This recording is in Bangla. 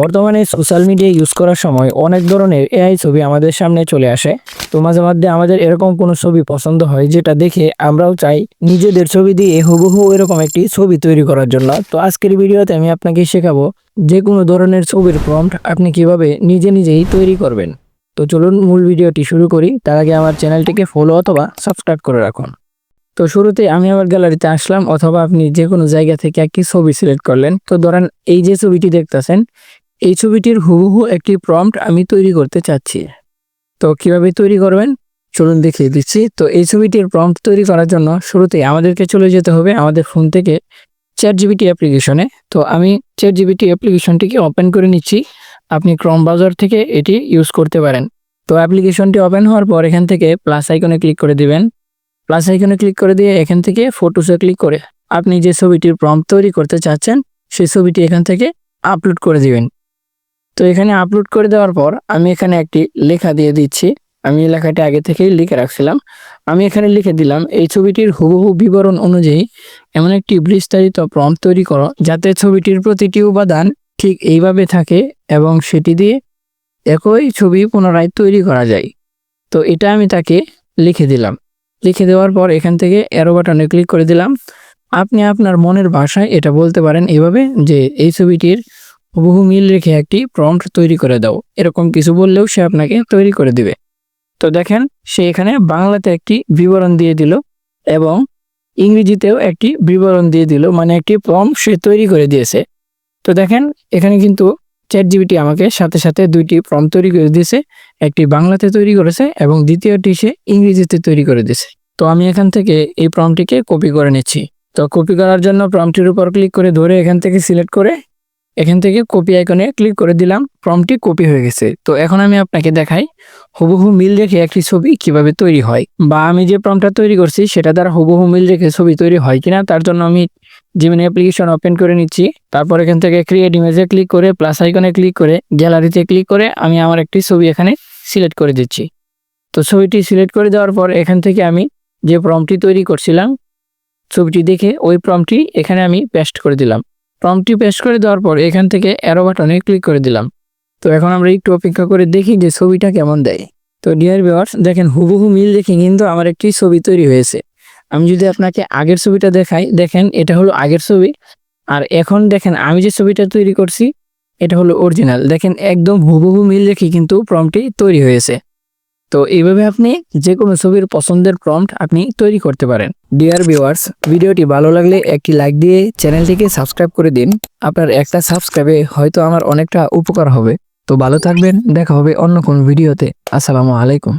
বর্তমানে সোশ্যাল মিডিয়া ইউজ করার সময় অনেক ধরনের এআই ছবি আমাদের সামনে চলে আসে। তো মাঝে মধ্যে আমাদের এরকম কোনো ছবি পছন্দ হয় যেটা দেখে আমরাও চাই নিজেদের ছবি দিয়ে হুবহু এরকম একটি ছবি তৈরি করার জন্য। তো আজকের ভিডিওতে আমি আপনাকে শেখাবো যে কোনো ধরনের ছবির প্রম্পট আপনি কীভাবে নিজে নিজেই তৈরি করবেন। তো চলুন মূল ভিডিওটি শুরু করি। তার আগে আমার চ্যানেলটিকে ফলো অথবা সাবস্ক্রাইব করে রাখুন। তো শুরুতে আমি আমার গ্যালারিতে আসলাম, অথবা আপনি যে কোনো জায়গা থেকে একটি ছবি সিলেক্ট করলেন। তো ধরেন এই যে ছবিটি দেখতেছেন এই ছবিটির হুবহু একটি প্রম্পট আমি তৈরি করতে চাচ্ছি। তো কীভাবে তৈরি করবেন? চলুন দেখিয়ে দিচ্ছি। তো এই ছবিটির প্রম্পট তৈরি করার জন্য শুরুতে আমাদেরকে চলে যেতে হবে আমাদের ফোন থেকে চ্যাট জিবিটি অ্যাপ্লিকেশনে তো আমি চ্যাট জিবিটি অ্যাপ্লিকেশনটিকে ওপেন করে নিচ্ছি। আপনি ক্রম ব্রাউজার থেকে এটি ইউজ করতে পারেন। তো অ্যাপ্লিকেশনটি ওপেন হওয়ার পর এখান থেকে প্লাস আইকনে ক্লিক করে দিবেন। প্লাস আইকনে ক্লিক করে দিয়ে এখান থেকে ফটোসে ক্লিক করে আপনি যে ছবিটির প্রম্পট তৈরি করতে চাচ্ছেন, সেই ছবিটি এখান থেকে আপলোড করে দিবেন। তো এখানে আপলোড করে দেওয়ার পর আমি এখানে একটি লেখা দিয়ে দিচ্ছি। আমি লেখাটি আগে থেকেই লিখে রাখছিলাম। আমি এখানে লিখে দিলাম, এই ছবিটির হুবহু বিবরণ অনুযায়ী এমন একটি বিস্তারিত প্রম্পট তৈরি করো যাতে ছবিটির প্রতিটি উপাদান ঠিক এইভাবে থাকে এবং সেটি দিয়ে একই ছবি পুনরায় তৈরি করা যায়। তো এটা আমি তাকে লিখে দিলাম। লিখে দেওয়ার পর এখান থেকে অ্যারো বাটনে ক্লিক করে দিলাম। আপনি আপনার মনের ভাষায় এটা বলতে পারেন এইভাবে যে এই ছবিটির হুবহু মিল রেখে একটি প্রম্পট তৈরি করে দাও। এরকম কিছু বললেও সে আপনাকে তৈরি করে দিবে। তো দেখেন, সে এখানে বাংলাতে একটি বিবরণ দিয়ে দিল এবং ইংরেজিতেও একটি বিবরণ দিয়ে দিল মানে একটি প্রম্পট সে তৈরি করে দিয়েছে। তো দেখেন, এখানে কিন্তু চ্যাট জিবিটি আমাকে সাথে সাথে দুইটি প্রম্পট তৈরি করে দিয়েছে, একটি বাংলাতে তৈরি করেছে এবং দ্বিতীয়টি সে ইংরেজিতে তৈরি করে দিয়েছে। তো আমি এখান থেকে এই প্রম্পটিকে কপি করে নিচ্ছি। তো কপি করার জন্য প্রম্পটির উপর ক্লিক করে ধরে এখান থেকে সিলেক্ট করে এখান থেকে কপি আইকনে ক্লিক করে দিলাম ফর্মটি কপি হয়ে গেছে। তো এখন আমি আপনাকে দেখাই হুবহু মিল রেখে একটি ছবি কীভাবে তৈরি হয় বা আমি যে প্রম্পটটা তৈরি করছি সেটা দ্বারা হুবহু মিল রেখে ছবি তৈরি হয় কিনা তার জন্য আমি জিমিনি অ্যাপ্লিকেশন ওপেন করে নিচ্ছি। তারপর এখান থেকে ক্রিয়েট ইমেজে ক্লিক করে প্লাস আইকনে ক্লিক করে গ্যালারিতে ক্লিক করে আমি আমার একটি ছবি এখানে সিলেক্ট করে দিচ্ছি। তো ছবিটি সিলেক্ট করে দেওয়ার পর এখান থেকে আমি যে প্রম্পটি তৈরি করছিলাম, ছবিটি দেখে ওই প্রম্পটি এখানে আমি পেস্ট করে দিলাম। প্রম্পটি পেশ করে দেওয়ার পর এখান থেকে অ্যারো বাটনে ক্লিক করে দিলাম। তো এখন আমরা একটু অপেক্ষা করে দেখি যে ছবিটা কেমন দেয়। তো ডিয়ার ভিওয়ার্স দেখেন হুবহু মিল দেখে কিন্তু আমার একটি ছবি তৈরি হয়েছে। আমি যদি আপনাকে আগের ছবিটা দেখাই, দেখেন এটা হলো আগের ছবি। আর এখন দেখেন আমি যে ছবিটা তৈরি করছি, এটা হলো অরিজিনাল দেখেন একদম হুবহু মিল রেখে কিন্তু প্রম্পটি তৈরি হয়েছে। তো এইভাবে আপনি যে কোনো ছবির পছন্দের প্রম্পট আপনি তৈরি করতে পারেন। ডিয়ার ভিউয়ার্স ভিডিওটি ভালো লাগলে একটি লাইক দিয়ে চ্যানেলটিকে সাবস্ক্রাইব করে দিন। আপনার একটা সাবস্ক্রাইবে হয়তো আমার অনেকটা উপকার হবে। তো ভালো থাকবেন, দেখা হবে অন্য কোন ভিডিওতে। আসসালামু আলাইকুম।